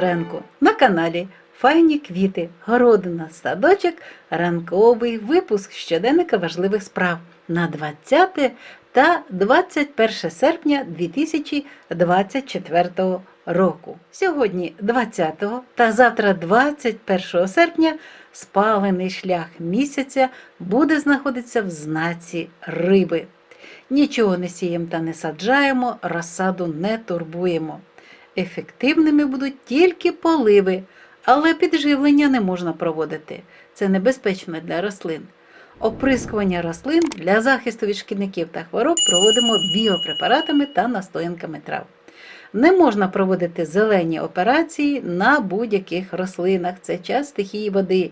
ранку на каналі Файні квіти, городина, садочок, ранковий випуск щоденника важливих справ на 20 та 21 серпня 2024 року. Сьогодні 20 та завтра 21 серпня спалений шлях місяця буде знаходитися в знаці риби. Нічого не сіємо та не саджаємо, розсаду не турбуємо. Ефективними будуть тільки поливи, але підживлення не можна проводити. Це небезпечно для рослин. Оприскування рослин для захисту від шкідників та хвороб проводимо біопрепаратами та настоянками трав. Не можна проводити зелені операції на будь-яких рослинах. Це час стихії води.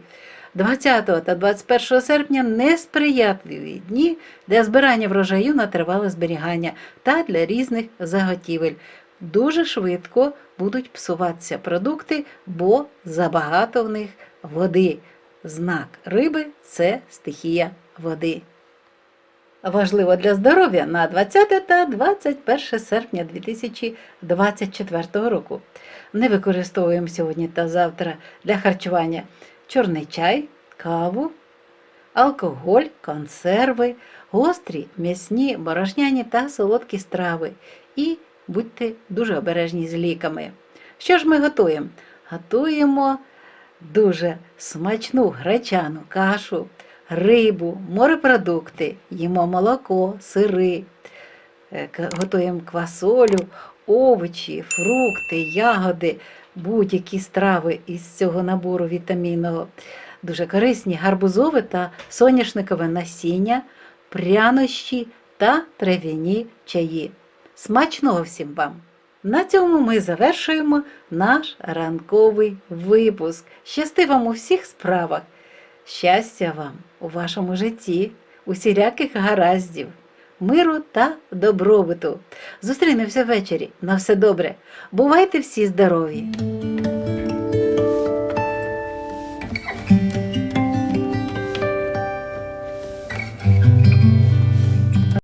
20 та 21 серпня несприятливі дні для збирання врожаю на тривале зберігання та для різних заготівель. Дуже швидко будуть псуватися продукти, бо забагато в них води. Знак риби це стихія води. Важливо для здоров'я на 20 та 21 серпня 2024 року. Не використовуємо сьогодні та завтра для харчування чорний чай, каву, алкоголь, консерви, гострі, м'ясні, борошняні та солодкі страви. І будьте дуже обережні з ліками. Що ж ми готуємо? Готуємо дуже смачну гречану кашу, рибу, морепродукти, їмо молоко, сири, е, готуємо квасолю, овочі, фрукти, ягоди, будь-які страви із цього набору вітамінного. Дуже корисні гарбузове та соняшникове насіння, прянощі та трав'яні чаї. Смачного всім вам! На цьому ми завершуємо наш ранковий випуск. Щасти вам у всіх справах! Щастя вам у вашому житті, усіляких гараздів, миру та добробуту. Зустрінемося ввечері. На все добре. Бувайте всі здорові!